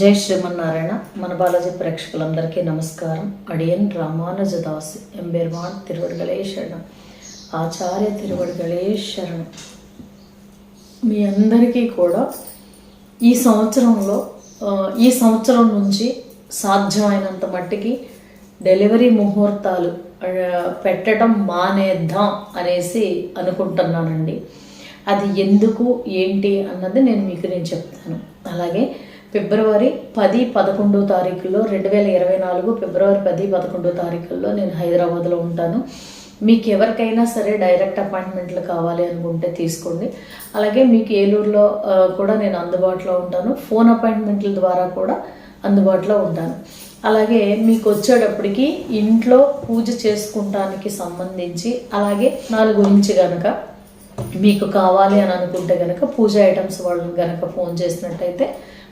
జై శ్రీమన్నారాయణ. మన బాలాజీ ప్రేక్షకులందరికీ నమస్కారం. అడియన్ రామానుజదాస్ ఎంబెర్వాన్ తిరువడిగలే శరణం. ఆచార్య తిరువడిగలే శరణం. మీ అందరికీ కూడా ఈ సంవత్సరంలో ఈ సంవత్సరం నుంచి సాధ్యమైనంత మట్టికి డెలివరీ ముహూర్తాలు పెట్టడం మానేద్దాం అనేసి అనుకుంటున్నానండి. అది ఎందుకు ఏంటి అన్నది నేను మీకు నేను చెప్తాను. అలాగే ఫిబ్రవరి పది పదకొండో తారీఖులో రెండు వేల ఇరవై నాలుగు ఫిబ్రవరి పది పదకొండో తారీఖుల్లో నేను హైదరాబాద్లో ఉంటాను. మీకు ఎవరికైనా సరే డైరెక్ట్ అపాయింట్మెంట్లు కావాలి అనుకుంటే తీసుకోండి. అలాగే మీకు ఏలూరులో కూడా నేను అందుబాటులో ఉంటాను. ఫోన్ అపాయింట్మెంట్ల ద్వారా కూడా అందుబాటులో ఉంటాను. అలాగే మీకు వచ్చేటప్పటికి ఇంట్లో పూజ చేసుకుంటానికి సంబంధించి అలాగే నాలుగు గురించి కనుక మీకు కావాలి అని అనుకుంటే కనుక పూజ ఐటమ్స్ వాళ్ళని కనుక ఫోన్ చేసినట్టయితే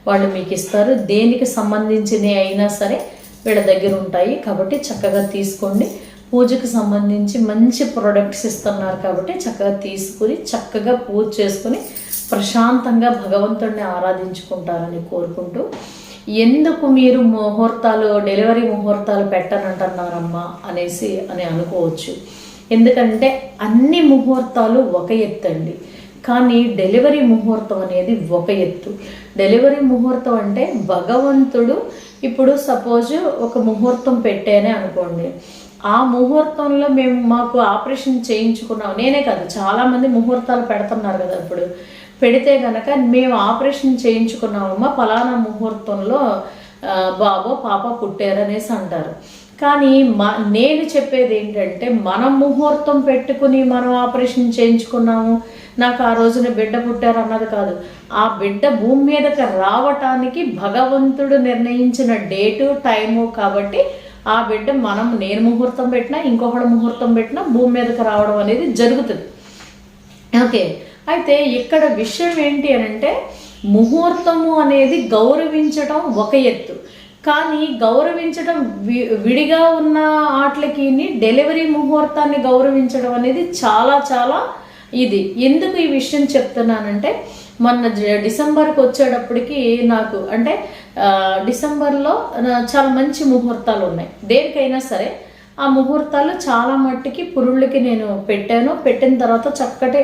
వాళ్ళు మీకు ఇస్తారు. దేనికి సంబంధించినవి అయినా సరే వీళ్ళ దగ్గర ఉంటాయి. కాబట్టి చక్కగా తీసుకోండి. పూజకు సంబంధించి మంచి ప్రొడక్ట్స్ ఇస్తున్నారు కాబట్టి చక్కగా తీసుకుని చక్కగా పూజ చేసుకుని ప్రశాంతంగా భగవంతుడిని ఆరాధించుకుంటారని కోరుకుంటూ. ఎందుకు మీరు ముహూర్తాలు డెలివరీ ముహూర్తాలు పెట్టనంటున్నారమ్మా అనేసి అని అనుకోవచ్చు. ఎందుకంటే అన్ని ముహూర్తాలు ఒక ఎత్తండి. కానీ డెలివరీ ముహూర్తం అనేది ఒక ఎత్తు. డెలివరీ ముహూర్తం అంటే భగవంతుడు ఇప్పుడు సపోజ్ ఒక ముహూర్తం పెట్టేనే అనుకోండి. ఆ ముహూర్తంలో మేము మాకు ఆపరేషన్ చేయించుకున్నాం. నేనే కాదు చాలామంది ముహూర్తాలు పెడుతున్నారు కదా ఇప్పుడు. పెడితే కనుక మేము ఆపరేషన్ చేయించుకున్నామమ్మా ఫలానా ముహూర్తంలో బాబో పాప పుట్టారనేసి అంటారు. కానీ మా నేను చెప్పేది ఏంటంటే మనం ముహూర్తం పెట్టుకుని మనం ఆపరేషన్ చేయించుకున్నాము. నాకు ఆ రోజున బిడ్డ పుట్టారు అన్నది కాదు. ఆ బిడ్డ భూమి మీదకి రావటానికి భగవంతుడు నిర్ణయించిన డేటు టైము కాబట్టి ఆ బిడ్డ మనం నేను ముహూర్తం పెట్టినా ఇంకొకటి ముహూర్తం పెట్టినా భూమి మీదకి రావడం అనేది జరుగుతుంది. ఓకే. అయితే ఇక్కడ విషయం ఏంటి అని అంటే ముహూర్తము అనేది గౌరవించడం ఒక ఎత్తు. కానీ గౌరవించడం వి విడిగా ఉన్న ఆటలకి డెలివరీ ముహూర్తాన్ని గౌరవించడం అనేది చాలా చాలా ఇది ఎందుకు ఈ విషయం చెప్తున్నానంటే మొన్న డిసెంబర్కి వచ్చేటప్పటికి నాకు అంటే డిసెంబర్లో చాలా మంచి ముహూర్తాలు ఉన్నాయి. దేనికైనా సరే ఆ ముహూర్తాలు చాలా మట్టుకి పురుళ్ళకి నేను పెట్టాను. పెట్టిన తర్వాత చక్కటి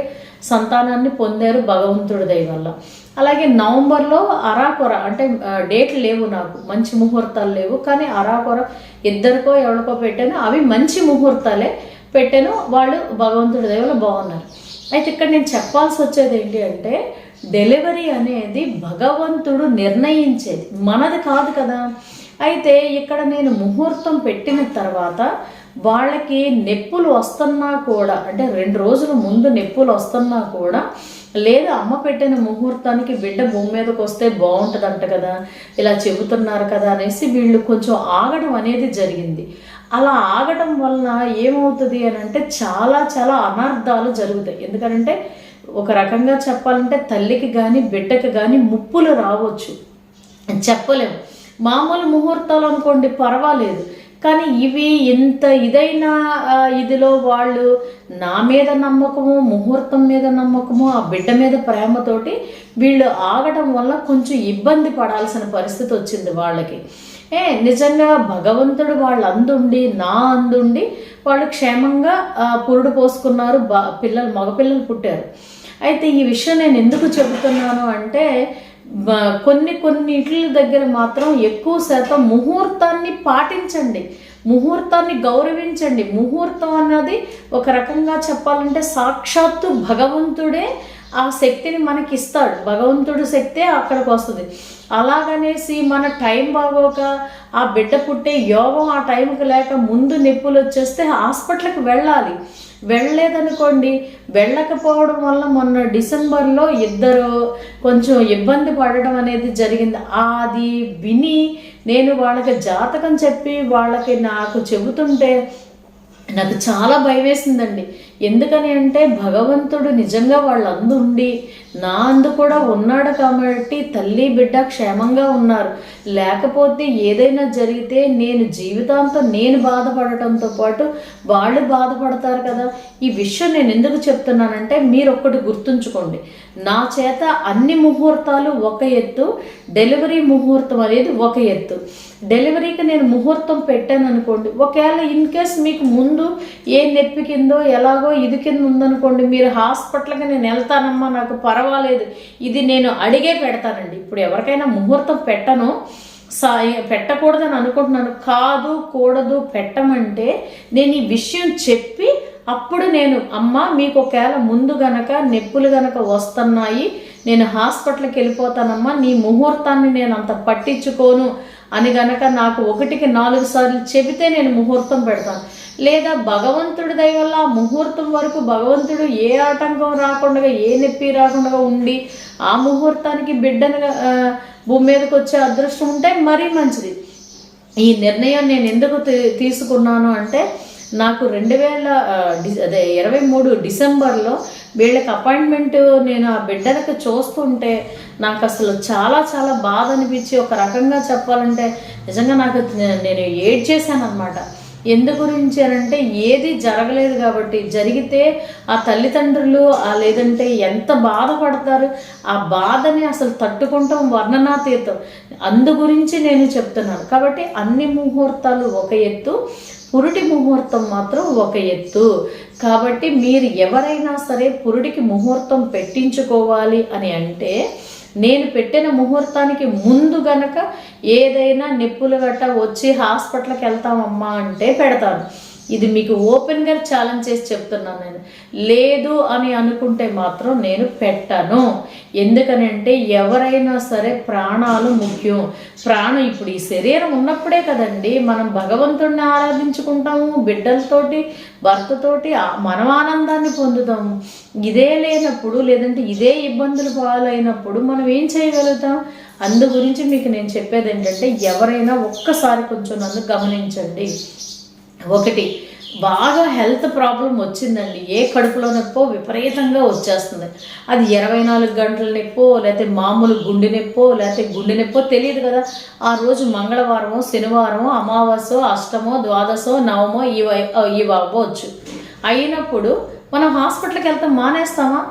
సంతానాన్ని పొందారు భగవంతుడి దయ వల్ల. అలాగే నవంబర్లో అరాకొర అంటే డేట్లు లేవు నాకు. మంచి ముహూర్తాలు లేవు. కానీ అరాకొర ఇద్దరికో ఎవరికో పెట్టాను. అవి మంచి ముహూర్తాలే పెట్టాను. వాళ్ళు భగవంతుడి దయ వల్ల బాగున్నారు. అయితే ఇక్కడ నేను చెప్పాల్సి వచ్చేది ఏంటి అంటే డెలివరీ అనేది భగవంతుడు నిర్ణయించేది. మనది కాదు కదా. అయితే ఇక్కడ నేను ముహూర్తం పెట్టిన తర్వాత వాళ్ళకి నొప్పులు వస్తున్నా కూడా అంటే రెండు రోజుల ముందు నొప్పులు వస్తున్నా కూడా లేదా అమ్మ పెట్టిన ముహూర్తానికి బిడ్డ భూమి మీదకి వస్తే బాగుంటుందంట కదా ఇలా చెబుతున్నారు కదా అనేసి వీళ్ళు కొంచెం ఆగడం అనేది జరిగింది. అలా ఆగటం వలన ఏమవుతుంది అని అంటే చాలా చాలా అనర్థాలు జరుగుతాయి. ఎందుకంటే ఒక రకంగా చెప్పాలంటే తల్లికి కానీ బిడ్డకి కానీ ముప్పులు రావచ్చు. చెప్పలేము. మామూలు ముహూర్తాలు అనుకోండి పర్వాలేదు. కానీ ఇవి ఇంత ఇదైన ఇదిలో వాళ్ళు నా మీద నమ్మకము ముహూర్తం మీద నమ్మకము ఆ బిడ్డ మీద ప్రేమతోటి వీళ్ళు ఆగటం వల్ల కొంచెం ఇబ్బంది పడాల్సిన పరిస్థితి వచ్చింది వాళ్ళకి. ఏ నిజంగా భగవంతుడు వాళ్ళ అందుండి నా అందుండి వాళ్ళు క్షేమంగా పురుడు పోసుకున్నారు బ పిల్లలు మగపిల్లలు పుట్టారు. అయితే ఈ విషయం నేను ఎందుకు చెబుతున్నాను అంటే కొన్ని కొన్ని కొన్నిటి దగ్గర మాత్రం ఎక్కువ శాతం ముహూర్తాన్ని పాటించండి. ముహూర్తాన్ని గౌరవించండి. ముహూర్తం అన్నది ఒక రకంగా చెప్పాలంటే సాక్షాత్తు భగవంతుడే ఆ శక్తిని మనకి ఇస్తాడు భగవంతుడు శక్తే అక్కడికి వస్తుంది. అలాగనేసి మన టైం బాగోక ఆ బిడ్డ పుట్టే యోగం ఆ టైంకి లేక ముందు నొప్పులు వచ్చేస్తే హాస్పిటల్కి వెళ్ళాలి. వెళ్ళలేదనుకోండి వెళ్ళకపోవడం వల్ల మొన్న డిసెంబర్లో ఇద్దరు కొంచెం ఇబ్బంది పడడం అనేది జరిగింది. అది విని నేను వాళ్ళకి జాతకం చెప్పి వాళ్ళకి నాకు చెబుతుంటే నాకు చాలా భయం వేసిందండి ఎందుకని అంటే భగవంతుడు నిజంగా వాళ్ళ ఉండి నా అందు కూడా ఉన్నాడు కాబట్టి తల్లి బిడ్డ క్షేమంగా ఉన్నారు. లేకపోతే ఏదైనా జరిగితే నేను జీవితాంతం నేను బాధపడటంతో పాటు వాళ్ళు బాధపడతారు కదా. ఈ విషయం నేను ఎందుకు చెప్తున్నానంటే మీరు ఒక్కటి గుర్తుంచుకోండి. నా చేత అన్ని ముహూర్తాలు ఒక ఎత్తు డెలివరీ ముహూర్తం అనేది ఒక ఎత్తు. డెలివరీకి నేను ముహూర్తం పెట్టాను అనుకోండి ఒకవేళ ఇన్ కేస్ మీకు ముందు ఏ నొప్పి కిందో ఎలాగో ఇది కింద ఉందనుకోండి మీరు హాస్పిటల్కి నేను వెళ్తానమ్మా నాకు పర్వాలేదు. ఇది నేను అడిగే పెడతానండి. ఇప్పుడు ఎవరికైనా ముహూర్తం పెట్టను సా పెట్టకూడదని అనుకుంటున్నాను. కాదు కూడదు పెట్టమంటే నేను ఈ విషయం చెప్పి అప్పుడు నేను అమ్మ మీకు ఒకవేళ ముందు గనక నొప్పులు గనక వస్తున్నాయి నేను హాస్పిటల్కి వెళ్ళిపోతానమ్మా నీ ముహూర్తాన్ని నేను అంత పట్టించుకోను. అని గనక నాకు ఒకటికి నాలుగు సార్లు చెబితే నేను ముహూర్తం పెడతాను. లేదా భగవంతుడి దయ వల్ల ఆ ముహూర్తం వరకు భగవంతుడు ఏ ఆటంకం రాకుండా ఏ నొప్పి రాకుండా ఉండి ఆ ముహూర్తానికి బిడ్డను భూమి మీదకి వచ్చే అదృష్టం ఉంటే మరీ మంచిది. ఈ నిర్ణయం నేను ఎందుకు తీ- తీసుకున్నాను అంటే నాకు రెండు వేల డి- అదే ఇరవై మూడు డిసెంబర్లో వీళ్ళకి అపాయింట్మెంట్ నేను ఆ బిడ్డలకు చూస్తుంటే నాకు అసలు చాలా చాలా బాధ అనిపించి ఒక రకంగా చెప్పాలంటే నిజంగా నాకు నేను ఏడ్ చేశాను ఎందు గురించి అని అంటే ఏది జరగలేదు కాబట్టి జరిగితే ఆ తల్లిదండ్రులు ఆ లేదంటే ఎంత బాధపడతారు ఆ బాధని అసలు తట్టుకుంటాం వర్ణనాతీతం. అందు గురించి నేను చెప్తున్నాను. కాబట్టి అన్ని ముహూర్తాలు ఒక ఎత్తు పురుటి ముహూర్తం మాత్రం ఒక ఎత్తు. కాబట్టి మీరు ఎవరైనా సరే పురుడికి ముహూర్తం పెట్టించుకోవాలి అని అంటే నేను పెట్టిన ముహూర్తానికి ముందు గనక ఏదైనా నొప్పులు గట్ట వచ్చి హాస్పిటల్కి వెళ్తామమ్మా అంటే పెడతాను. ఇది మీకు ఓపెన్గా ఛాలెంజ్ చేసి చెప్తున్నాను నేను. లేదు అని అనుకుంటే మాత్రం నేను పెట్టను. ఎందుకనంటే ఎవరైనా సరే ప్రాణాలు ముఖ్యం. ప్రాణం ఇప్పుడు ఈ శరీరం ఉన్నప్పుడే కదండి మనం భగవంతుడిని ఆరాధించుకుంటాము బిడ్డలతోటి భర్తతోటి మనం ఆనందాన్ని పొందుతాము. ఇదే లేనప్పుడు లేదంటే ఇదే ఇబ్బందులు పాలైనప్పుడు మనం ఏం చేయగలుగుతాం? అందు గురించి మీకు నేను చెప్పేది ఏంటంటే ఎవరైనా ఒక్కసారి కొంచెం నన్ను గమనించండి. ఒకటి బాగా హెల్త్ ప్రాబ్లం వచ్చిందండి. ఏ కడుపులో నొప్పో విపరీతంగా వచ్చేస్తుంది. అది ఇరవై నాలుగు గంటల నొప్పో లేకపోతే మామూలు గుండె నొప్పో లేకపోతే గుండె నొప్పో తెలియదు కదా. ఆ రోజు మంగళవారమో శనివారమో అమావాస్యో అష్టమో ద్వాదశో నవమో ఇవి ఇవి అవ్వచ్చు. అయినప్పుడు మనం హాస్పిటల్కి వెళ్తాం మానేస్తామా?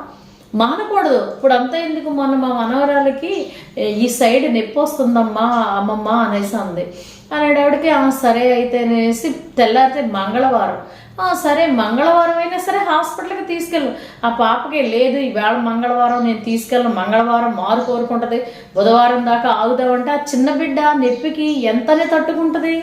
మానకూడదు. ఇప్పుడు అంతా ఎందుకు మొన్న మా మనవరాలకి ఈ సైడ్ నొప్పి వస్తుందమ్మా అమ్మమ్మ అనేసి అంది. అనేటప్పటికి సరే అయితే అనేసి తెల్లారితే మంగళవారం. సరే మంగళవారం అయినా సరే హాస్పిటల్కి తీసుకెళ్ళు. ఆ పాపకి లేదు ఈవేళ మంగళవారం నేను తీసుకెళ్ళను. మంగళవారం మారు కోరుకుంటుంది. బుధవారం దాకా ఆగుదామంటే ఆ చిన్న బిడ్డ నొప్పికి ఎంతనే తట్టుకుంటుంది?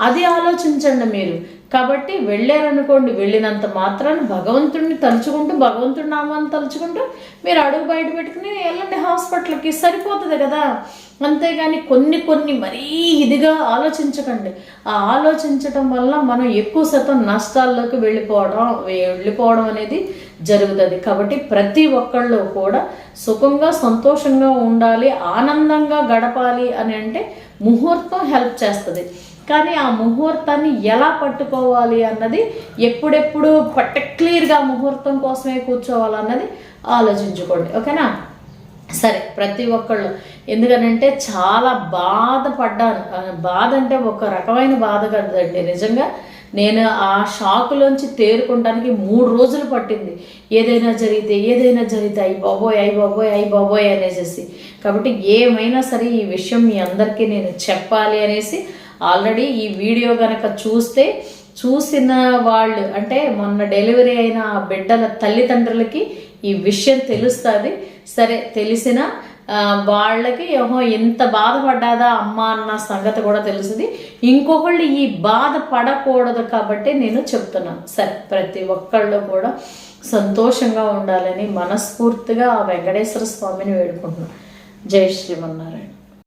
అది ఆలోచించండి మీరు. కాబట్టి వెళ్ళారనుకోండి వెళ్ళినంత మాత్రాన్ని భగవంతుడిని తలుచుకుంటూ భగవంతుడి నామాన్ని తలుచుకుంటూ మీరు అడుగు బయట పెట్టుకుని వెళ్ళండి హాస్పిటల్కి. సరిపోతుంది కదా? అంతేగాని కొన్ని కొన్ని మరీ ఇదిగా ఆలోచించకండి. ఆ ఆలోచించటం వల్ల మనం ఎక్కువ శాతం నష్టాల్లోకి వెళ్ళిపోవడం వెళ్ళిపోవడం అనేది జరుగుతుంది. కాబట్టి ప్రతి ఒక్కళ్ళు కూడా సుఖంగా సంతోషంగా ఉండాలి ఆనందంగా గడపాలి అని అంటే ముహూర్తం హెల్ప్ చేస్తుంది. కానీ ఆ ముహూర్తాన్ని ఎలా పట్టుకోవాలి అన్నది ఎప్పుడెప్పుడు పర్టిక్యులర్గా ముహూర్తం కోసమే కూర్చోవాలన్నది ఆలోచించుకోండి. ఓకేనా? సరే ప్రతి ఒక్కళ్ళు. ఎందుకనంటే చాలా బాధపడ్డాను. బాధ అంటే ఒక రకమైన బాధ కదండి. నిజంగా నేను ఆ షాకులోంచి తేరుకోవడానికి మూడు రోజులు పట్టింది. ఏదైనా జరిగితే ఏదైనా జరిగితే అయ్యి బాబోయ్ అయ్యి బాబోయ్ అయ్యి బాబోయ్ అనేసి కాబట్టి ఏమైనా సరే ఈ విషయం మీ అందరికీ నేను చెప్పాలి అనేసి ఆల్రెడీ ఈ వీడియో కనుక చూస్తే చూసిన వాళ్ళు అంటే మొన్న డెలివరీ అయిన ఆ బిడ్డల తల్లిదండ్రులకి ఈ విషయం తెలుస్తుంది. సరే తెలిసిన వాళ్ళకి ఏమో ఎంత బాధపడ్డాదా అమ్మ అన్న సంగతి కూడా తెలుస్తుంది. ఇంకొకళ్ళు ఈ బాధ పడకూడదు కాబట్టి నేను చెప్తున్నాను. సరే ప్రతి ఒక్కళ్ళు కూడా సంతోషంగా ఉండాలని మనస్ఫూర్తిగా ఆ వెంకటేశ్వర స్వామిని వేడుకుంటున్నాను. జై శ్రీమన్నారాయణ.